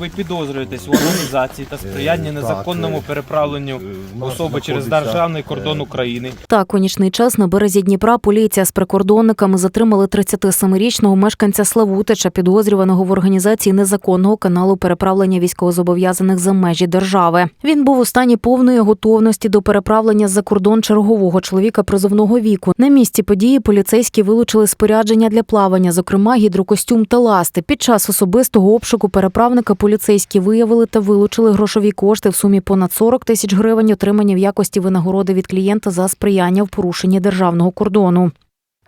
Ви підозрюєтесь у організації та сприянні Е, незаконному е, переправленню Е, особи через державний кордон України. Так, у нічний час на березі Дніпра поліція з прикордонниками затримали 37-річного мешканця Славутича, підозрюваного в організації незаконного каналу переправлення військовозобов'язаних за межі держави. Він був у стані повної готовності до переправлення за кордон чергового чоловіка призовного віку. На місці події поліцейські вилучили спорядження для плавання, зокрема гідрокостюм та ласти. Під час особистого обшуку переправника поліцейські виявили та вилучили грошові кошти в сумі понад 40 тисяч гривень, отримані в якості винагороди від клієнта за сприяння в порушенні державного кордону.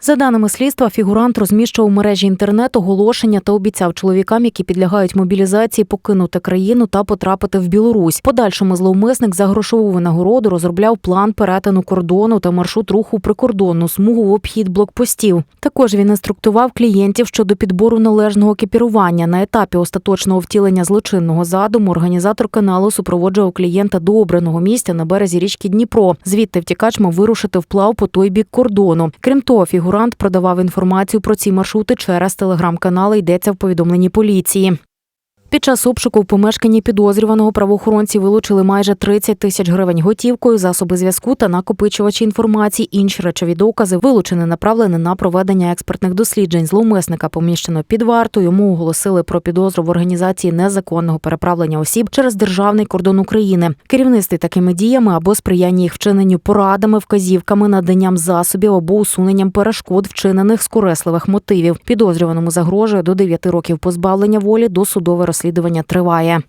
За даними слідства, фігурант розміщував в мережі інтернет оголошення та обіцяв чоловікам, які підлягають мобілізації, покинути країну та потрапити в Білорусь. Подальшому зловмисник за грошову винагороду розробляв план перетину кордону та маршрут руху прикордонну смугу в обхід блокпостів. Також він інструктував клієнтів щодо підбору належного екіпірування. На етапі остаточного втілення злочинного задуму організатор каналу супроводжував клієнта до обраного місця на березі річки Дніпро. Звідти втікач мав вирушити вплав по той бік кордону. Крім того, фігурант продавав інформацію про ці маршрути через телеграм-канали. Йдеться в повідомленні поліції. Під час обшуку в помешканні підозрюваного правоохоронці вилучили майже 30 тисяч гривень готівкою, засоби зв'язку та накопичувачі інформації. Інші речові докази вилучені направлені на проведення експертних досліджень. Зловмисника поміщено під варту. Йому оголосили про підозру в організації незаконного переправлення осіб через державний кордон України. Керівництві такими діями або сприяння їх вчиненню порадами, вказівками, наданням засобів або усуненням перешкод, вчинених з корисливих мотивів. Підозрюваному загрожує до 9 років позбавлення волі. до Досудове розслідування триває.